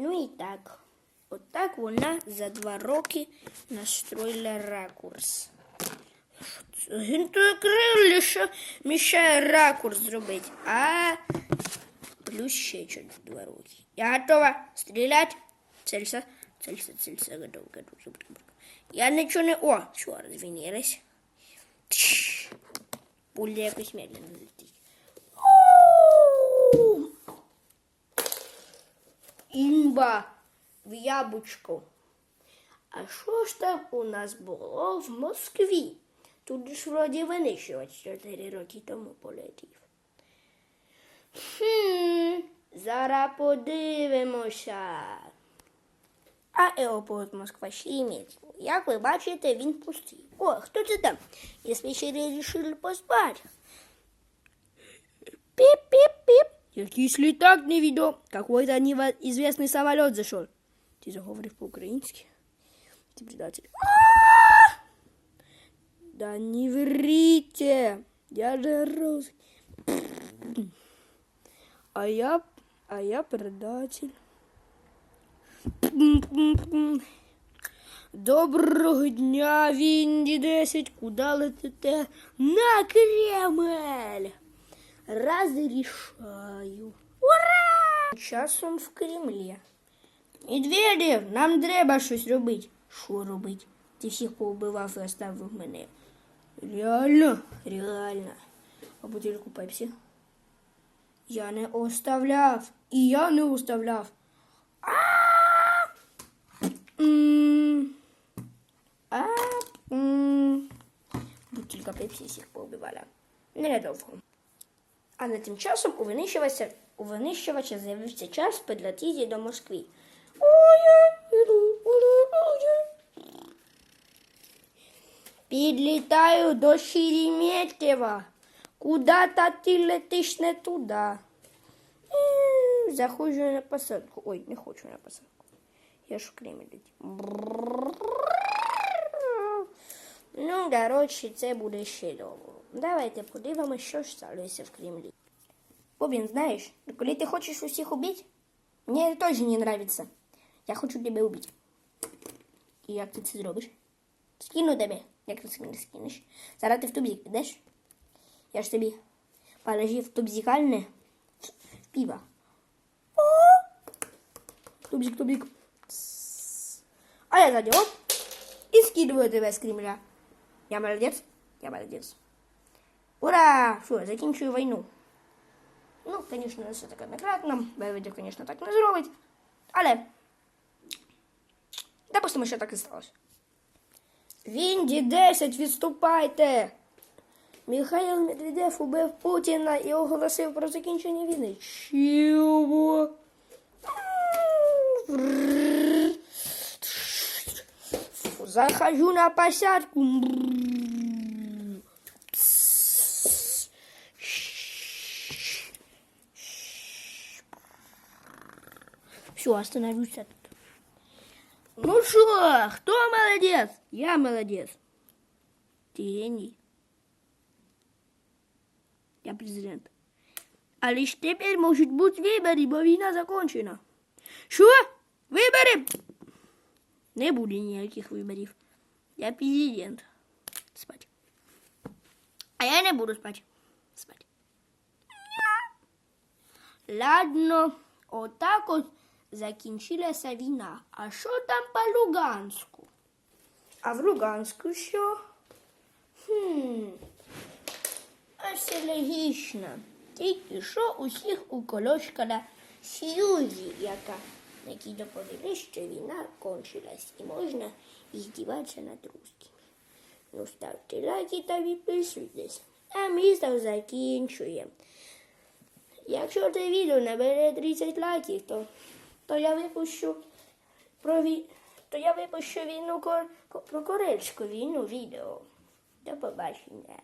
Ну і так. Отак вона за два роки настроїла ракурс. Гінтокрилі, що мішає ракурс зробити. А плюс ще через два роки. Я готова стріляти. Целься, целься, готова, готова, готова. Я нічого не... О, що, розвінілась. Пуля якось медленно летить. Імба в яблучко. А що ж там у нас було в Москві? Тут ж вроді винищувач 4 роки тому полетів. Хм, зараз подивимося. А аеропорт Москва ще імець. Як ви бачите, він пустий. О, хто це там? Если ще не решили поспать. Якийсь літак невідом. Какой-то неизвестный самолет зашел. Ти заговорив по-українськи? Ти предатель. Да не врите. Я же роз... А я... А я предатель. Доброго дня, Вінді 10. Куди летите? На Кремль! Разрішаю. Ура! Часом в Кремлі. Медведів, нам треба щось робити. Що робити? Ти всіх повбивав і оставив мене. Реально? Реально. А бутильку пепсі? Я не оставляв. І я не оставляв. Бутилька пепсі всіх повбивала. Недовго. А на тим часом у винищувача, у винищувача з'явився час підлетіти до Москви. Підлітаю до Шереметьєва. Куда-то ти летиш не туди. Заходжу на посадку. Ой, не хочу на посадку. Я ж в Кремль. Ну, коротше, це буде ще довго. Давайте подивимося, що ж сталося в Кремлі. Бобін, знаєш, коли ти хочеш усіх убити, мені теж не нравится. Я хочу тебе убити. І як ти це зробиш? Скину тебе, як ти мене скинеш. Зараз ти в тубзик підеш. Я ж тобі положив тубзикальне пиво. Тубзик, тубзик. А я сзади, оп, и скидываю тебя с Кремля. Я молодец? Я молодец. Ура! Що, закінчую війну. Ну, звісно, не все так однократно. Бойовиків, звісно, так не зробить. Але, допустимо, що так і сталося. Вінді 10, відступайте! Михайло Медведєв убив Путіна і оголосив про закінчення війни. Чого? Захожу на посадку. Все, остановлюсь тут. Ну что, кто молодец? Я молодец. Ты гений. Я президент. А лиш тепер можуть бути вибори, бо війна закончена. Що? Вибори? Не буде ніяких виборів. Я президент. Спать. А я не буду спать. Спать. Ладно, отак от закінчилася війна. А що там по Луганську? А в Луганську що? Хм. І логічно. Тільки що усіх уколочкала Сьюзі, яка які доповіли, що війна кончилась і можна іздіватися над русскими. Ну, ставте лайки та підписуйтесь. А ми там закінчуємо. Якщо це відео набере 30 лайків, то, то я випущу про ві... то я випущу війну про корейську війну відео. До побачення.